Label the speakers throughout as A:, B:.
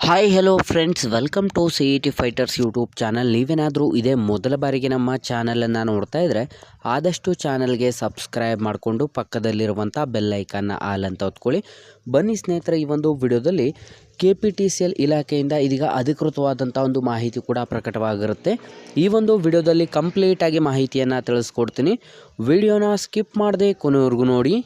A: Hi hello friends welcome to C E T fighters YouTube channel ನೀವೇನಾದರೂ ಇದೇ ಮೊದಲ ಬಾರಿಗೆ ನಮ್ಮ ಚಾನಲನ್ನು ನೋಡ್ತಾ ಇದ್ದರೆ ಆದಷ್ಟು ಚಾನಲ್ಗೆ ಸಬ್ಸ್ಕ್ರೈಬ್ ಮಾಡಿಕೊಂಡು ಪಕ್ಕದಲ್ಲಿರುವಂಥ ಬೆಲ್ ಐಕನ್ನ ಆಲ್ ಅಂತ ಹೊತ್ಕೊಳ್ಳಿ ಬನ್ನಿ ಸ್ನೇಹಿತರೆ, ಈ ಒಂದು ವಿಡಿಯೋದಲ್ಲಿ K P T C L ಇಲಾಖೆಯಿಂದ ಇದೀಗ ಅಧಿಕೃತವಾದಂಥ ಒಂದು ಮಾಹಿತಿ ಕೂಡ ಪ್ರಕಟವಾಗಿರುತ್ತೆ. ಈ ಒಂದು ವಿಡಿಯೋದಲ್ಲಿ ಕಂಪ್ಲೀಟಾಗಿ ಮಾಹಿತಿಯನ್ನು ತಿಳಿಸ್ಕೊಡ್ತೀನಿ. ವಿಡಿಯೋನ ಸ್ಕಿಪ್ ಮಾಡದೆ ಕೊನೆವರೆಗೂ ನೋಡಿ.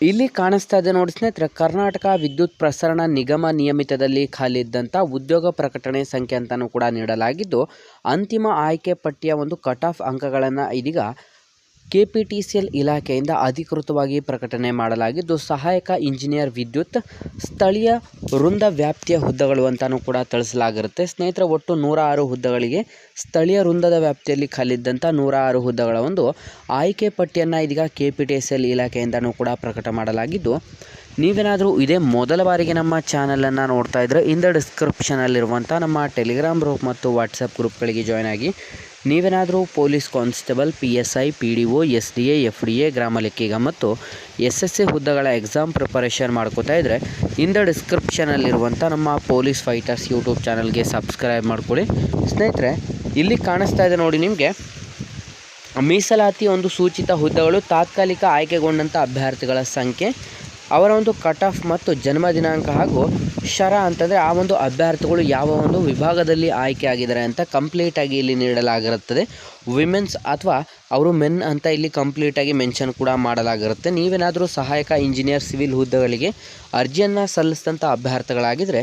A: ಇಲ್ಲಿ ಕಾಣಿಸ್ತಾ ಇದೆ ನೋಡಿ ಸ್ನೇಹಿತರೆ, ಕರ್ನಾಟಕ ವಿದ್ಯುತ್ ಪ್ರಸರಣ ನಿಗಮ ನಿಯಮಿತದಲ್ಲಿ ಖಾಲಿ ಇದ್ದಂಥ ಉದ್ಯೋಗ ಪ್ರಕಟಣೆ ಸಂಖ್ಯೆ ಅಂತಲೂ ಕೂಡ ನೀಡಲಾಗಿದ್ದು, ಅಂತಿಮ ಆಯ್ಕೆ ಪಟ್ಟಿಯ ಒಂದು ಕಟ್ ಆಫ್ ಅಂಕಗಳನ್ನು ಇದೀಗ K P T C L ಇಲಾಖೆಯಿಂದ ಅಧಿಕೃತವಾಗಿ ಪ್ರಕಟಣೆ ಮಾಡಲಾಗಿದ್ದು, ಸಹಾಯಕ ಇಂಜಿನಿಯರ್ ವಿದ್ಯುತ್, ಸ್ಥಳೀಯ ವೃಂದ ವ್ಯಾಪ್ತಿಯ ಹುದ್ದೆಗಳು ಅಂತಲೂ ಕೂಡ ತಿಳಿಸಲಾಗಿರುತ್ತೆ. ಸ್ನೇಹಿತರೆ, ಒಟ್ಟು ನೂರ ಆರು ಹುದ್ದೆಗಳಿಗೆ ಸ್ಥಳೀಯ ವೃಂದದ ವ್ಯಾಪ್ತಿಯಲ್ಲಿ ಖಾಲಿದ್ದಂಥ ನೂರ ಆರು ಹುದ್ದೆಗಳ ಒಂದು ಆಯ್ಕೆ ಪಟ್ಟಿಯನ್ನು ಇದೀಗ K P T S L ಇಲಾಖೆಯಿಂದನೂ ಕೂಡ ಪ್ರಕಟ ಮಾಡಲಾಗಿದ್ದು, ನೀವೇನಾದರೂ ಇದೇ ಮೊದಲ ಬಾರಿಗೆ ನಮ್ಮ ಚಾನಲನ್ನು ನೋಡ್ತಾ ಇದ್ದರೆ ಇಂದ ಡಿಸ್ಕ್ರಿಪ್ಷನಲ್ಲಿರುವಂಥ ನಮ್ಮ ಟೆಲಿಗ್ರಾಮ್ ಗ್ರೂಪ್ ಮತ್ತು ವಾಟ್ಸಪ್ ಗ್ರೂಪ್ಗಳಿಗೆ ಜಾಯ್ನ್ ಆಗಿ ನೀವೇನಾದರೂ police constable, P S I, P D O, S D A, F D A, ಗ್ರಾಮ ಲೆಕ್ಕಿಗ ಮತ್ತು ಎಸ್ ಎಸ್ ಎ ಹುದ್ದೆಗಳ ಎಕ್ಸಾಮ್ ಪ್ರಿಪರೇಷನ್ ಮಾಡ್ಕೋತಾ ಇದ್ದರೆ ಇಂದ ಡಿಸ್ಕ್ರಿಪ್ಷನಲ್ಲಿರುವಂಥ ನಮ್ಮ ಪೊಲೀಸ್ ಫೈಟರ್ಸ್ ಯೂಟ್ಯೂಬ್ ಚಾನಲ್ಗೆ ಸಬ್ಸ್ಕ್ರೈಬ್ ಮಾಡ್ಕೊಳ್ಳಿ. ಸ್ನೇಹಿತರೆ, ಇಲ್ಲಿ ಕಾಣಿಸ್ತಾ ಇದೆ ನೋಡಿ ನಿಮಗೆ. ಮೀಸಲಾತಿ ಒಂದು ಸೂಚಿತ ಹುದ್ದೆಗಳು ತಾತ್ಕಾಲಿಕ ಆಯ್ಕೆಗೊಂಡಂಥ ಅಭ್ಯರ್ಥಿಗಳ ಸಂಖ್ಯೆ, ಅವರ ಒಂದು ಕಟ್ ಆಫ್ ಮತ್ತು ಜನ್ಮ ದಿನಾಂಕ ಹಾಗೂ ಶರ ಅಂತಂದರೆ ಆ ಒಂದು ಅಭ್ಯರ್ಥಿಗಳು ಯಾವ ಒಂದು ವಿಭಾಗದಲ್ಲಿ ಆಯ್ಕೆ ಆಗಿದ್ದಾರೆ ಅಂತ ಕಂಪ್ಲೀಟಾಗಿ ಇಲ್ಲಿ ನೀಡಲಾಗಿರುತ್ತದೆ. ವಿಮೆನ್ಸ್ ಅಥವಾ ಅವರು ಮೆನ್ ಅಂತ ಇಲ್ಲಿ ಕಂಪ್ಲೀಟಾಗಿ ಮೆನ್ಷನ್ ಕೂಡ ಮಾಡಲಾಗಿರುತ್ತೆ. ನೀವೇನಾದರೂ ಸಹಾಯಕ ಇಂಜಿನಿಯರ್ ಸಿವಿಲ್ ಹುದ್ದೆಗಳಿಗೆ ಅರ್ಜಿಯನ್ನು ಸಲ್ಲಿಸಿದಂಥ ಅಭ್ಯರ್ಥಿಗಳಾಗಿದ್ದರೆ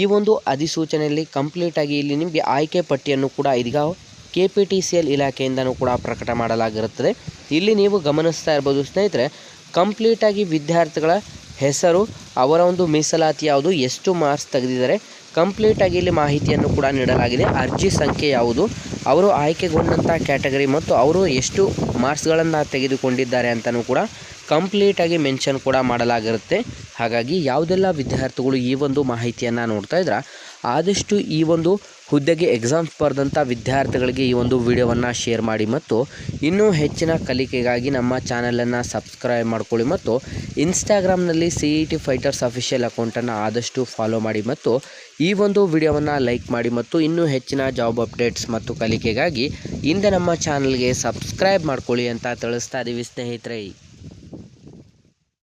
A: ಈ ಒಂದು ಅಧಿಸೂಚನೆಯಲ್ಲಿ ಕಂಪ್ಲೀಟಾಗಿ ಇಲ್ಲಿ ನಿಮಗೆ ಆಯ್ಕೆ ಪಟ್ಟಿಯನ್ನು ಕೂಡ ಇದೀಗ K P T C L ಇಲಾಖೆಯಿಂದನೂ ಕೂಡ ಪ್ರಕಟ ಮಾಡಲಾಗಿರುತ್ತದೆ. ಇಲ್ಲಿ ನೀವು ಗಮನಿಸ್ತಾ ಇರ್ಬೋದು ಸ್ನೇಹಿತರೆ ಕಂಪ್ಲೀಟಾಗಿ ವಿದ್ಯಾರ್ಥಿಗಳ ಹೆಸರು, ಅವರ ಒಂದು ಮೀಸಲಾತಿ ಯಾವುದು, ಎಷ್ಟು ಮಾರ್ಕ್ಸ್ ತೆಗೆದಿದ್ದಾರೆ ಕಂಪ್ಲೀಟಾಗಿ ಇಲ್ಲಿ ಮಾಹಿತಿಯನ್ನು ಕೂಡ ನೀಡಲಾಗಿದೆ. ಅರ್ಜಿ ಸಂಖ್ಯೆ ಯಾವುದು, ಅವರು ಆಯ್ಕೆಗೊಂಡಂಥ ಕ್ಯಾಟಗರಿ ಮತ್ತು ಅವರು ಎಷ್ಟು ಮಾರ್ಕ್ಸ್ಗಳನ್ನು ತೆಗೆದುಕೊಂಡಿದ್ದಾರೆ ಅಂತಲೂ ಕೂಡ ಕಂಪ್ಲೀಟಾಗಿ ಮೆನ್ಷನ್ ಕೂಡ ಮಾಡಲಾಗಿರುತ್ತೆ. ಹಾಗಾಗಿ ಯಾವುದೆಲ್ಲ ವಿದ್ಯಾರ್ಥಿಗಳು ಈ ಒಂದು ಮಾಹಿತಿಯನ್ನು ನೋಡ್ತಾ ಇದ್ರೆ ಆದಷ್ಟು ಈ ಒಂದು ಹುದ್ದೆಗೆ ಎಕ್ಸಾಮ್ ಬರೆದಂಥ ವಿದ್ಯಾರ್ಥಿಗಳಿಗೆ ಈ ಒಂದು ವಿಡಿಯೋವನ್ನು ಶೇರ್ ಮಾಡಿ ಮತ್ತು ಇನ್ನೂ ಹೆಚ್ಚಿನ ಕಲಿಕೆಗಾಗಿ ನಮ್ಮ ಚಾನಲನ್ನು ಸಬ್ಸ್ಕ್ರೈಬ್ ಮಾಡ್ಕೊಳ್ಳಿ ಮತ್ತು ಇನ್ಸ್ಟಾಗ್ರಾಮ್ನಲ್ಲಿ C E T fighters official ಅಕೌಂಟನ್ನು ಆದಷ್ಟು ಫಾಲೋ ಮಾಡಿ ಮತ್ತು ಈ ಒಂದು ವಿಡಿಯೋವನ್ನು ಲೈಕ್ ಮಾಡಿ ಮತ್ತು ಇನ್ನೂ ಹೆಚ್ಚಿನ ಜಾಬ್ ಅಪ್ಡೇಟ್ಸ್ ಮತ್ತು ಕಲಿಕೆಗಾಗಿ ಹಿಂದೆ ನಮ್ಮ ಚಾನಲ್ಗೆ ಸಬ್ಸ್ಕ್ರೈಬ್ ಮಾಡ್ಕೊಳ್ಳಿ ಅಂತ ತಿಳಿಸ್ತಾ ಇದ್ದೀವಿ ಸ್ನೇಹಿತರೆ.